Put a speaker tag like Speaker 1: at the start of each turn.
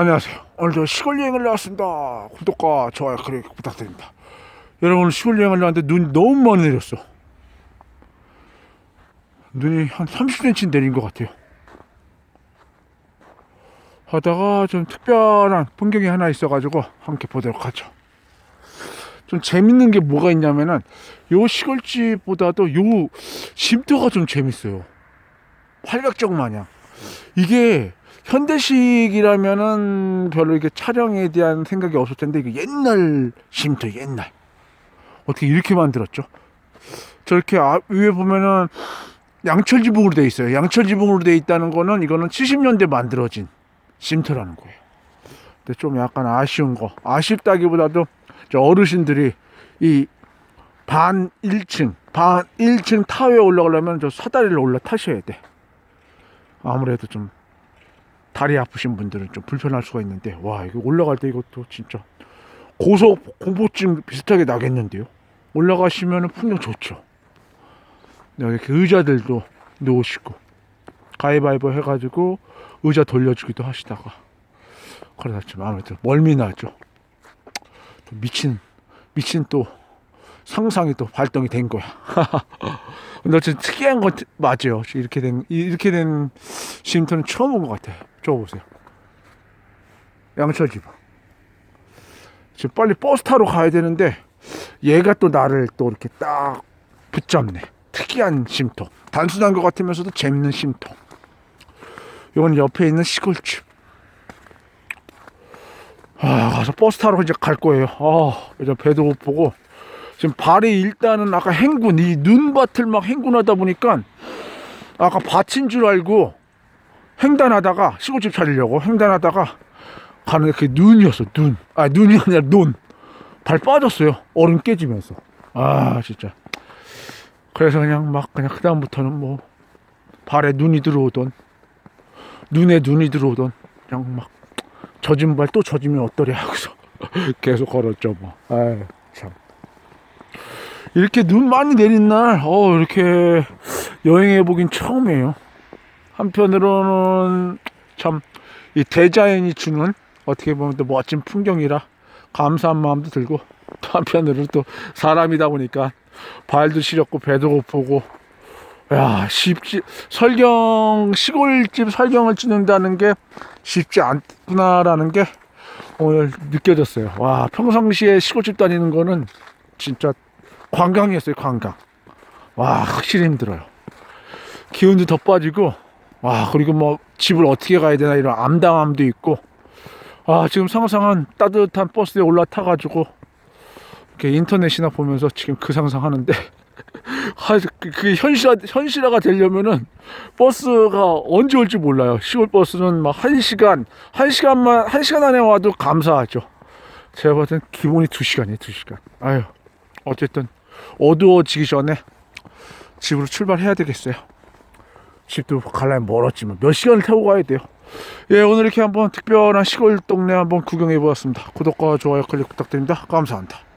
Speaker 1: 안녕하세요. 오늘 저 시골 여행을 나왔습니다. 구독과 좋아요 클릭 부탁드립니다. 여러분 오늘 시골 여행을 나왔는데 눈이 너무 많이 내렸어. 눈이 한 30cm 내린 것 같아요. 하다가 좀 특별한 풍경이 하나 있어가지고 함께 보도록 하죠. 좀 재밌는 게 뭐가 있냐면은 요 시골집보다도 요 쉼터가 좀 재밌어요. 팔각정 마냥. 이게 현대식이라면은 별로 이게 촬영에 대한 생각이 없을 텐데 이게 옛날 쉼터 옛날 어떻게 이렇게 만들었죠? 저렇게 앞 위에 보면은 양철 지붕으로 돼 있어요. 양철 지붕으로 돼 있다는 거는 이거는 70년대 만들어진 쉼터라는 거예요. 근데 좀 약간 아쉬운 거 아쉽다기보다도 저 어르신들이 이 반 1층 반 1층 타워에 올라가려면 저 사다리를 올라 타셔야 돼. 아무래도 좀 다리 아프신 분들은 좀 불편할 수가 있는데 와 이거 올라갈 때 이것도 진짜 고속 공포증 비슷하게 나겠는데요? 올라가시면 풍경 좋죠. 네, 이렇게 의자들도 놓으시고 가위바위보 해가지고 의자 돌려주기도 하시다가 그러다 좀 아무래도 멀미 나죠. 또 미친 미친 또 상상이 또 발동이 된 거야 근데 어쨌든 특이한 건 맞아요 이렇게 된 이렇게 된 쉼터는 처음 본것 같아요 저 보세요. 양철 지붕. 지금 빨리 버스 타러 가야 되는데 얘가 또 나를 또 이렇게 딱 붙잡네. 특이한 쉼터. 단순한 것 같으면서도 재밌는 쉼터. 이건 옆에 있는 시골집. 아, 가서 버스 타러 이제 갈 거예요. 아, 이제 배도 못 보고. 지금 발이 일단은 아까 행군, 이 눈밭을 막 행군하다 보니까 아까 밭인 줄 알고 횡단하다가 시골집 차리려고 횡단하다가 가는데 그게 눈이었어 눈. 아 눈이 아니라 눈. 발 빠졌어요. 얼음 깨지면서. 아 진짜. 그래서 그냥 막 그냥 그 다음부터는 뭐 발에 눈이 들어오던 눈에 눈이 들어오던 그냥 막 젖은 발 또 젖으면 어떠랴 하고서 계속 걸었죠 뭐. 아유 참. 이렇게 눈 많이 내린 날, 어 이렇게 여행해 보긴 처음이에요. 한편으로는 참 이 대자연이 주는 어떻게 보면 또 멋진 풍경이라 감사한 마음도 들고 또 한편으로는 또 사람이다 보니까 발도 시렸고 배도 고프고 야 쉽지 설경 시골집 설경을 찍는다는 게 쉽지 않구나라는 게 오늘 느껴졌어요. 와 평상시에 시골집 다니는 거는 진짜 관광이었어요 관광. 와 확실히 힘들어요. 기운도 더 빠지고 와 그리고 뭐 집을 어떻게 가야 되나 이런 암담함도 있고 아 지금 상상한 따뜻한 버스에 올라타 가지고 이렇게 인터넷이나 보면서 지금 그 상상하는데 아, 그- 그게 현실화 현실화가 되려면은 버스가 언제 올지 몰라요 시골 버스는 막한 시간 한 시간만 한 시간 안에 와도 감사하죠 제가 봤을 땐 기본이 두 시간이에요 두 시간 아유 어쨌든 어두워지기 전에 집으로 출발해야 되겠어요 집도 갈라면 멀었지만 몇 시간을 타고 가야 돼요. 예, 오늘 이렇게 한번 특별한 시골 동네 한번 구경해 보았습니다. 구독과 좋아요 클릭 부탁드립니다. 감사합니다.